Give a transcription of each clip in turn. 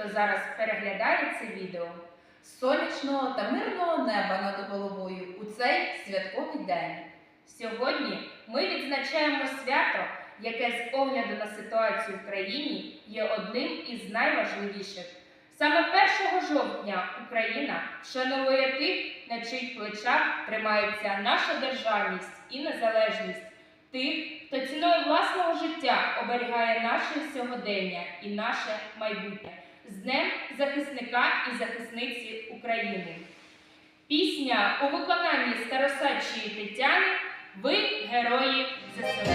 хто зараз переглядає це відео. сонячного та мирного неба над головою у цей святковий день. Сьогодні ми відзначаємо свято, яке з огляду на ситуацію в країні є одним із найважливіших. Саме 1 жовтня Україна вшановує тих, на чиїх плечах тримається наша державність і незалежність, тих, хто ціною власного життя оберігає наше сьогодення і наше майбутнє з Днем захисника і захисниці України. Пісня у виконанні старосадчої Тетяни Ви герої ЗСУ.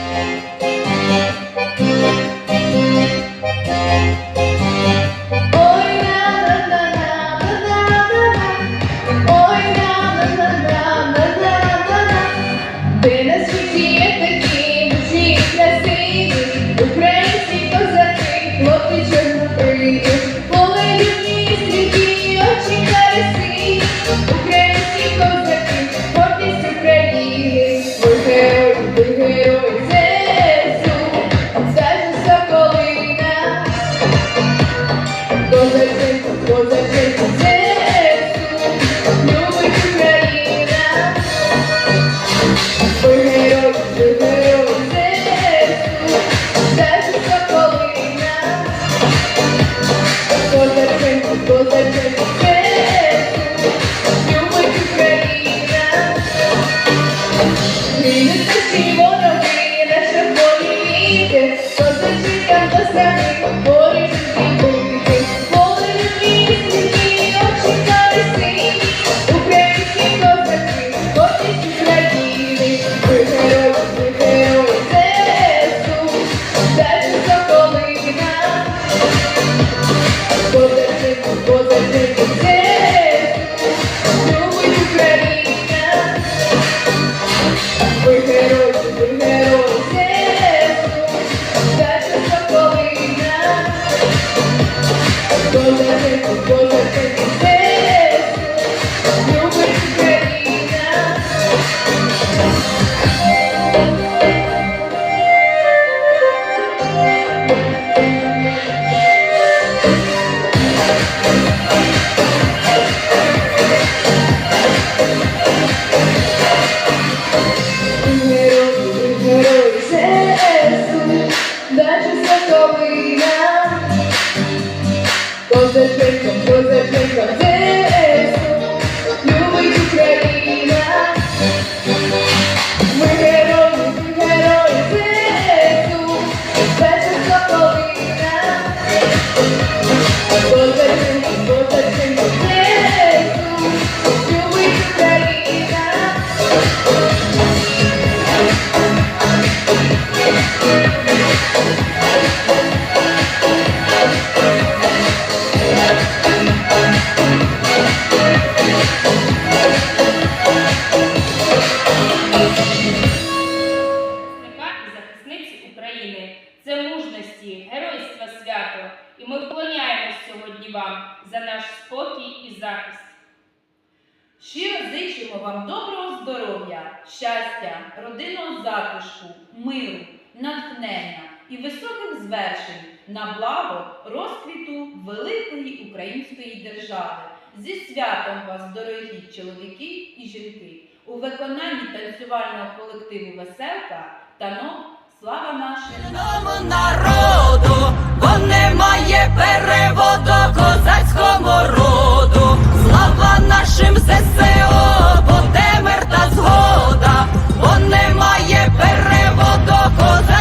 На розквіту великої української держави. Зі святом вас, дорогі чоловіки і жінки, у виконанні танцювального колективу Веселка та нот Слава нашим! Одному народу, бо немає переводу козацькому роду. Слава нашим ЗСО, бо де мир та згода, бо немає переводу козацькому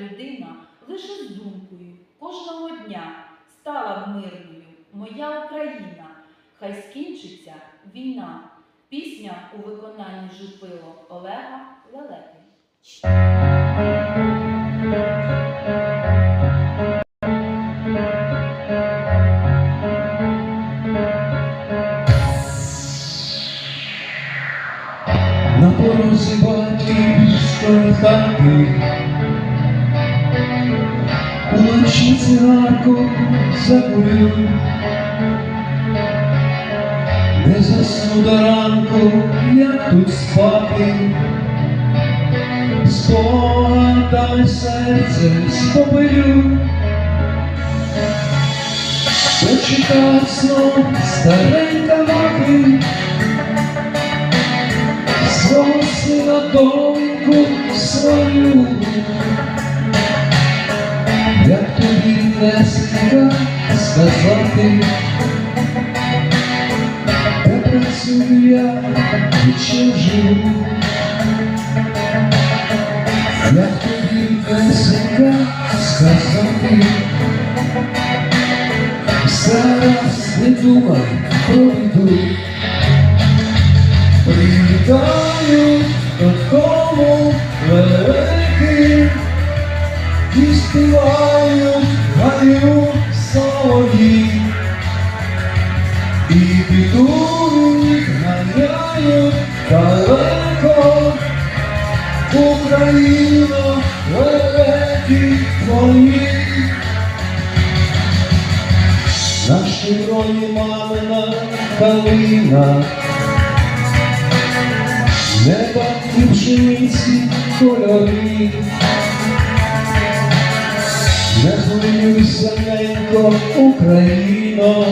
людина лише з думкою кожного дня стала мирною моя Україна, хай скінчиться війна. Пісня у виконанні Жупило Олега Лелеки. На порозі батьківської хати Уночі цигарку закурю Не засну до ранку, як тут спати. Спогадами серце спопилю. Дочекав знов старенька мати. Свого сина доньку свою, не сказати, де працюю я і чим живу, як тобі сліда сказати, зараз не думай про біду. Привітаю додому великим і співаю гаю солові. І підуть ганяють далеко Україно великі твої. На широні мамина калина Неба і пшениці кольори, не хвилюйся, ненько, Україно,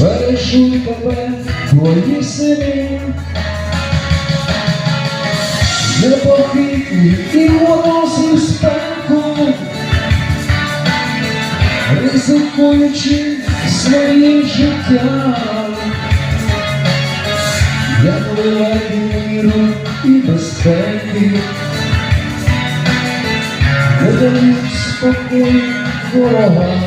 бережу тебе, твої сини, непохитні і морози в спеку, ризикуючи своїм життям. Я вливаю міру і безпеки, не даю спокою ворогам.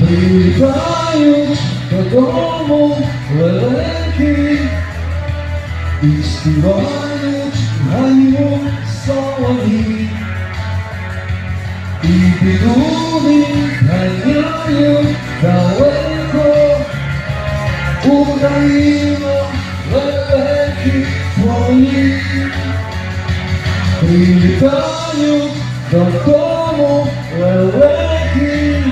Прилітають додому лелеки і співають гаю солові. І підуни ганяють далеко Україно, прилітають додому великі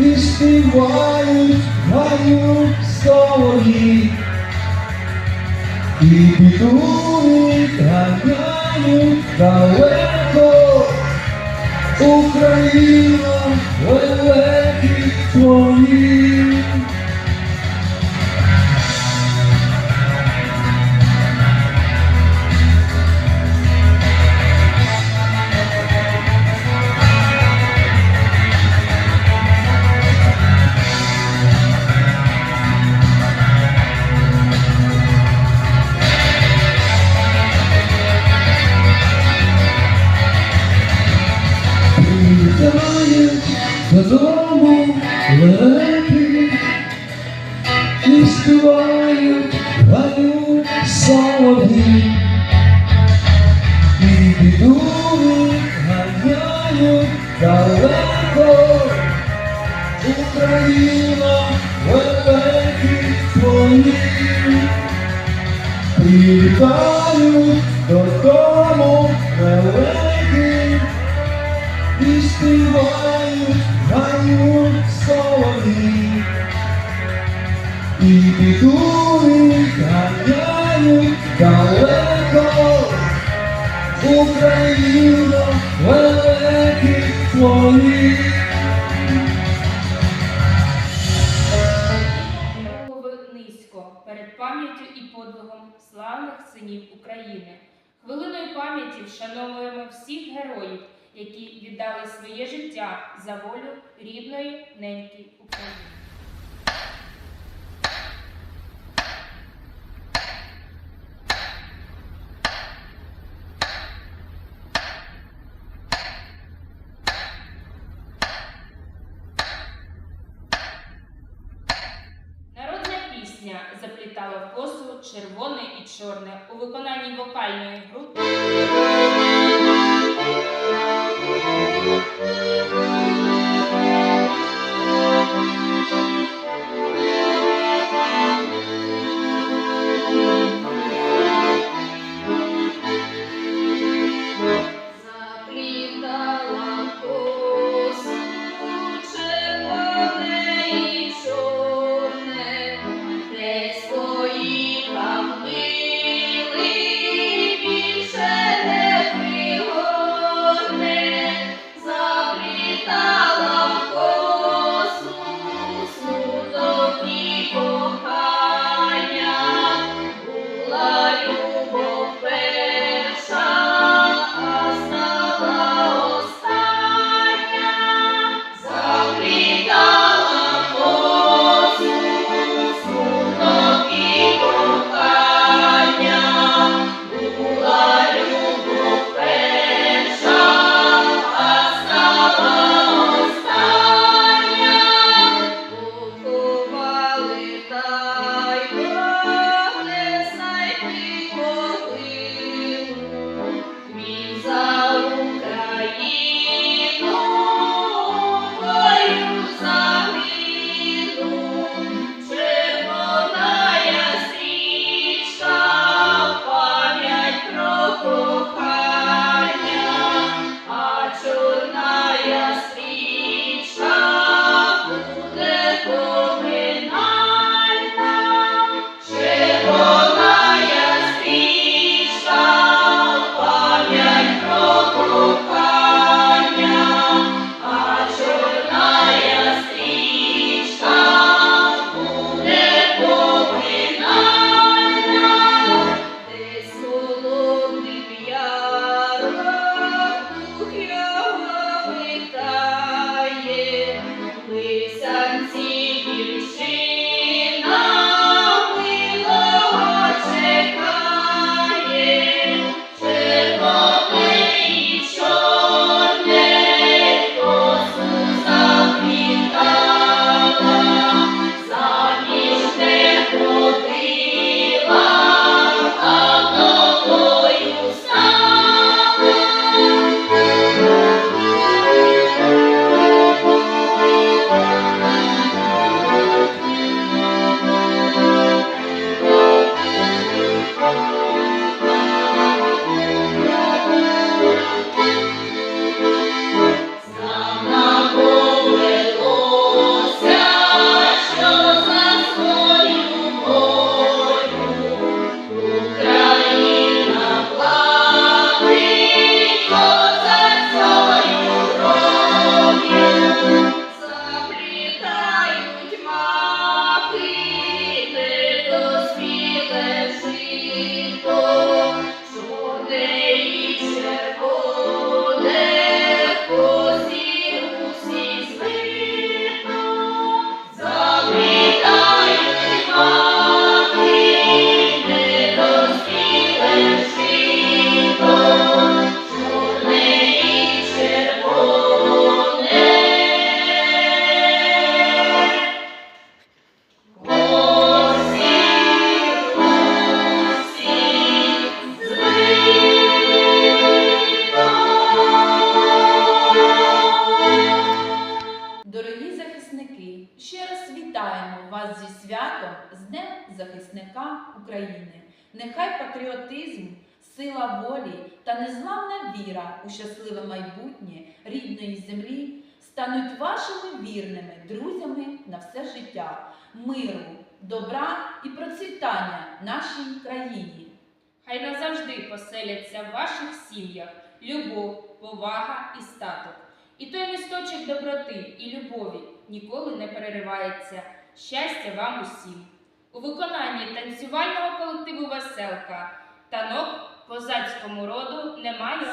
і співають гаю солові. І підуть ганяють далеко, Україно, великі твої. Співають гаю солов'ї. І бідуни ганяють далеко Україна великі твої. Прилітають додому великі і співають гаю солові. І ганяють далеко Україна твої. Голови низько перед пам'яттю і подвигом славних синів України. Хвилиною пам'яті вшановуємо всіх героїв, які віддали своє життя за волю рідної неньки України. Заплітала в косу червоне і чорне у виконанні вокальної групи. Вітаємо вас зі святом з Днем захисника України. Нехай патріотизм, сила волі та незламна віра у щасливе майбутнє рідної землі стануть вашими вірними друзями на все життя, миру, добра і процвітання нашій країні. Хай назавжди поселяться в ваших сім'ях любов, повага і статок, і той місточок доброти і любові ніколи не переривається. Щастя вам усім! У виконанні танцювального колективу Веселка танок козацькому роду немає.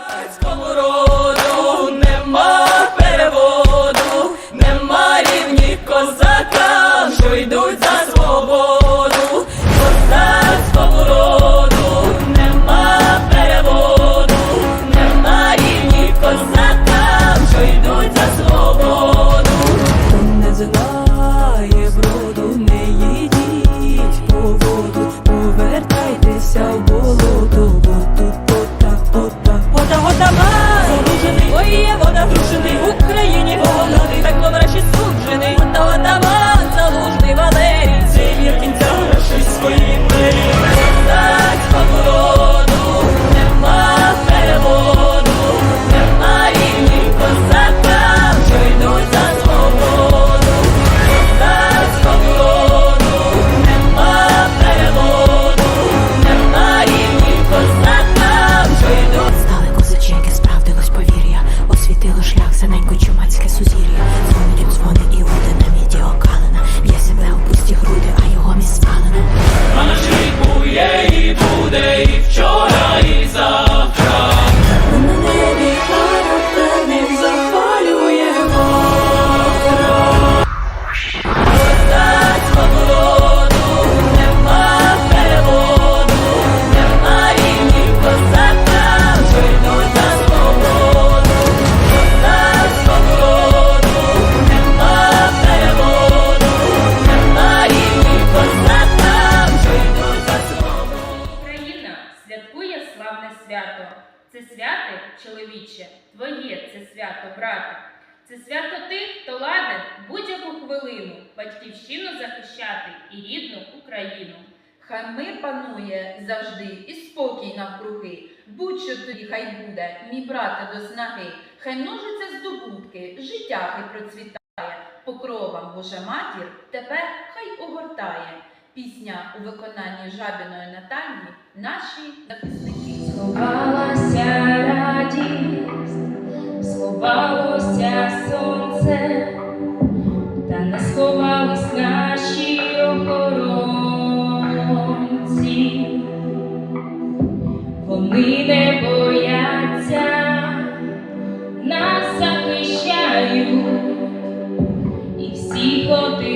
Будь-що тобі хай буде, мій брате до снаги. Хай множаться здобутки, життя хай процвітає. Покровам Божа матір тебе хай огортає. Пісня у виконанні жабіної Наталії наші захисники. Сховалася радість, сховалося сонце, Вони не бояться, нас захищають, і всіх отих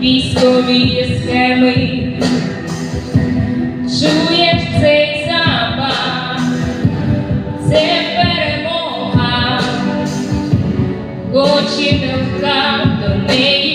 військові схеми. Чуєш цей запах, це перемога, хоч і до неї